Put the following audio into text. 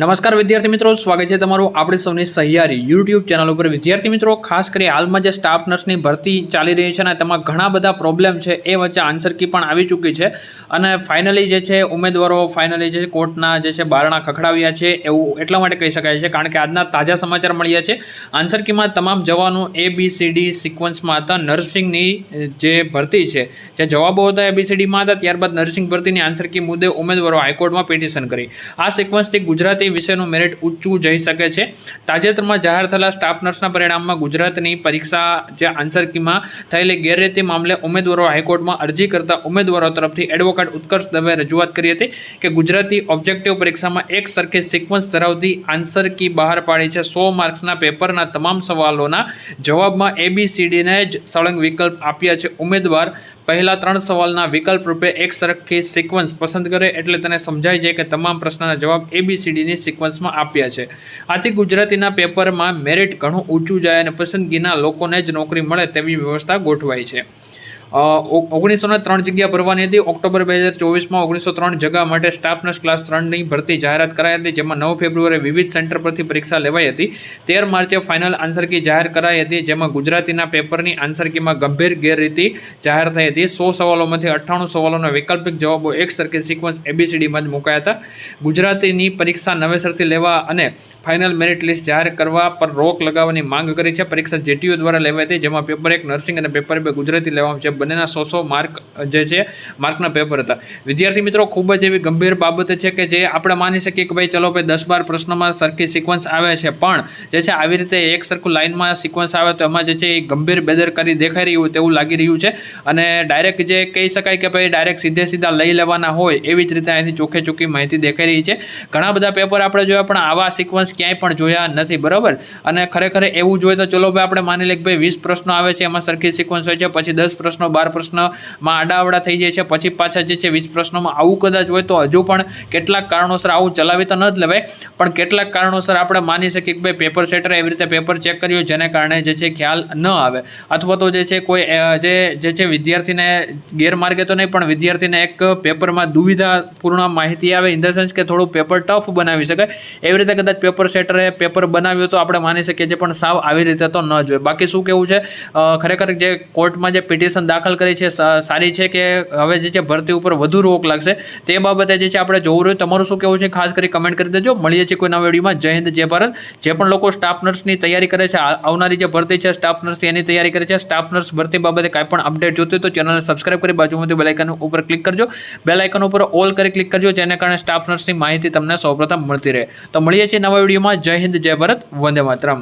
નમસ્કાર વિદ્યાર્થી મિત્રો, સ્વાગત છે તમારું આપણી સૌની સહિયારી યુટ્યુબ ચેનલ ઉપર. વિદ્યાર્થી મિત્રો, ખાસ કરી હાલમાં જે સ્ટાફ નર્સની ભરતી ચાલી રહી છે અને તેમાં ઘણા બધા પ્રોબ્લેમ છે એ વચ્ચે આન્સર કી પણ આવી ચૂકી છે. અને ફાઇનલી જે છે, ઉમેદવારો ફાઇનલી જે કોર્ટના જે છે, બારણા ખખડાવ્યા છે એવું એટલા માટે કહી શકાય છે, કારણ કે આજના તાજા સમાચાર મળ્યા છે. આન્સર કીમાં તમામ જવાનો એ બી સી ડી સિક્વન્સમાં હતા. નર્સિંગની જે ભરતી છે, જે જવાબો હતા એ બી સી ડીમાં હતા. ત્યારબાદ નર્સિંગ ભરતીની આન્સર કી મુદ્દે ઉમેદવારો હાઈકોર્ટમાં પિટિશન કરી. આ સિક્વન્સથી ગુજરાતી વિષયનું મેરિટ ઊંચું જઈ શકે છે. તાજેતરમાં જાહેર થયેલા સ્ટાફ નર્સના પરિણામમાં ગુજરાતની પરીક્ષા જે આન્સર કીમાં થયેલી ગેરરીતિ મામલે ઉમેદવારો હાઈકોર્ટમાં અરજી કરતા ઉમેદવારો તરફથી એડવોકેટ ઉત્કર્ષ દવે રજૂઆત કરી હતી કે ગુજરાતી ઓબ્જેક્ટિવ પરીક્ષામાં એક સરખી સિક્વન્સ ધરાવતી આન્સર કી બહાર પાડી છે. સો માર્ક્સના પેપરના તમામ સવાલોના જવાબમાં એબીસીડીને જ સળંગ વિકલ્પ આપ્યા છે. ઉમેદવાર પહેલા ત્રણ સવાલના વિકલ્પ રૂપે એક સરખી સિક્વન્સ પસંદ કરે એટલે તેને સમજાય છે કે તમામ પ્રશ્નના જવાબ એબીસીડીની સિક્વન્સમાં આપ્યા છે. આથી ગુજરાતીના પેપરમાં મેરિટ ઘણું ઊંચું જાય અને પસંદગીના લોકોને જ નોકરી મળે તેવી વ્યવસ્થા ગોઠવાઈ છે. ઓગણીસો ને ત્રણ જગ્યા ભરવાની હતી. ઓક્ટોબર બે હજાર ચોવીસમાં ઓગણીસો ત્રણ જગ્યા માટે સ્ટાફ નર્સ ક્લાસ ત્રણની ભરતી જાહેરાત કરાઈ હતી, જેમાં નવ ફેબ્રુઆરી વિવિધ સેન્ટર પરથી પરીક્ષા લેવાઈ હતી. તેર માર્ચે ફાઇનલ આન્સર કી જાહેર કરાઈ હતી, જેમાં ગુજરાતીના પેપરની આન્સર કીમાં ગંભીર ગેરરીતિ જાહેર થઈ હતી. સો સવાલોમાંથી અઠ્ઠાણું સવાલોના વૈકલ્પિક જવાબો એક સરખી સિક્વન્સ એબીસીડીમાં જ મુકાયા હતા. ગુજરાતીની પરીક્ષા નવેસરથી લેવા અને ફાઇનલ મેરિટ લિસ્ટ જાહેર કરવા પર રોક લગાવવાની માંગ કરી છે. પરીક્ષા જેટીયુ દ્વારા લેવાઈ હતી, જેમાં પેપર એક નર્સિંગ અને પેપર બે ગુજરાતી લેવામાં છે. બંનેના સો સો માર્ક જે છે માર્કના પેપર હતા. વિદ્યાર્થી મિત્રો, ખૂબ જ એવી ગંભીર બાબત છે કે જે આપણે માની શકીએ કે ભાઈ, ચલો ભાઈ, દસ બાર પ્રશ્નોમાં સરખી સિક્વન્સ આવે છે. પણ જે છે, આવી રીતે એક સરખું લાઇનમાં સિક્વન્સ આવે તો એમાં જે છે, એ ગંભીર બેદરકારી દેખાઈ રહ્યું તેવું લાગી રહ્યું છે. અને ડાયરેક્ટ જે કહી શકાય કે ભાઈ ડાયરેક્ટ સીધે સીધા લઈ લેવાના હોય એવી જ રીતે અહીંથી ચોખ્ખે ચોખ્ખી માહિતી દેખાઈ રહી છે. ઘણા બધા પેપર આપણે જોયા, પણ આવા સિક્વન્સ ક્યાંય પણ જોયા નથી, બરાબર? અને ખરેખર એવું જોઈએ તો ચલો ભાઈ, આપણે માની લઈએ કે ભાઈ વીસ પ્રશ્નો આવે છે, એમાં સરખી સિક્વન્સ હોય છે, પછી દસ પ્રશ્નો, બાર પ્રશ્નમાં આડાઅવડા થઈ જાય છે, પછી પાછા જે છે વીસ પ્રશ્નોમાં આવું કદાચ હોય તો હજુ પણ કેટલાક કારણોસર આવું ચલાવી તો ન જ લેવાય, પણ કેટલાક કારણોસર આપણે માની શકીએ કે ભાઈ પેપર સેટરે એવી રીતે પેપર ચેક કર્યું જેને કારણે જે છે ખ્યાલ ન આવે. અથવા તો જે છે કોઈ જે જે છે વિદ્યાર્થીને ગેરમાર્ગે તો નહીં, પણ વિદ્યાર્થીને એક પેપરમાં દુવિધાપૂર્ણ માહિતી આવે ઇન ધ સેન્સ કે થોડું પેપર ટફ બનાવી શકાય, એવી રીતે કદાચ પેપર સેટરે પેપર બનાવ્યું તો આપણે માની શકીએ છીએ, પણ સાવ આવી રીતે તો ન જોઈએ બાકી શું કેવું છે ખરેખર જે કોર્ટમાં જે પિટિશન દાખલ કરી છે સારી છે કે હવે જે છે ભરતી ઉપર વધુ રોક લાગશે, તે બાબતે જે છે આપણે જોવું રહ્યું. તમારું શું કેવું છે? ખાસ કરી કમેન્ટ કરી દેજો. મળીએ છીએ કોઈ નવા વિડીયોમાં. જય હિન્દ, જય ભારત. જે પણ લોકો સ્ટાફ નર્સની તૈયારી કરે છે આવનારી જે ભરતી છે સ્ટાફ નર્સની એની તૈયારી કરે છે સ્ટાફ નર્સ ભરતી બાબતે કાંઈ પણ અપડેટ જોતી તો ચેનલને સબસ્ક્રાઈબ કરી બાજુમાંથી બેલાઇકન ઉપર ક્લિક કરજો. બેલાઇકન ઉપર ઓલ કરી ક્લિક કરજો, જેને કારણે સ્ટાફ નર્સની માહિતી તમને સૌપ્રથમ મળતી રહે. તો મળીએ છીએ નવા વિડીયોમાં જય હિન્દ જય ભારત વંદે માતરમ.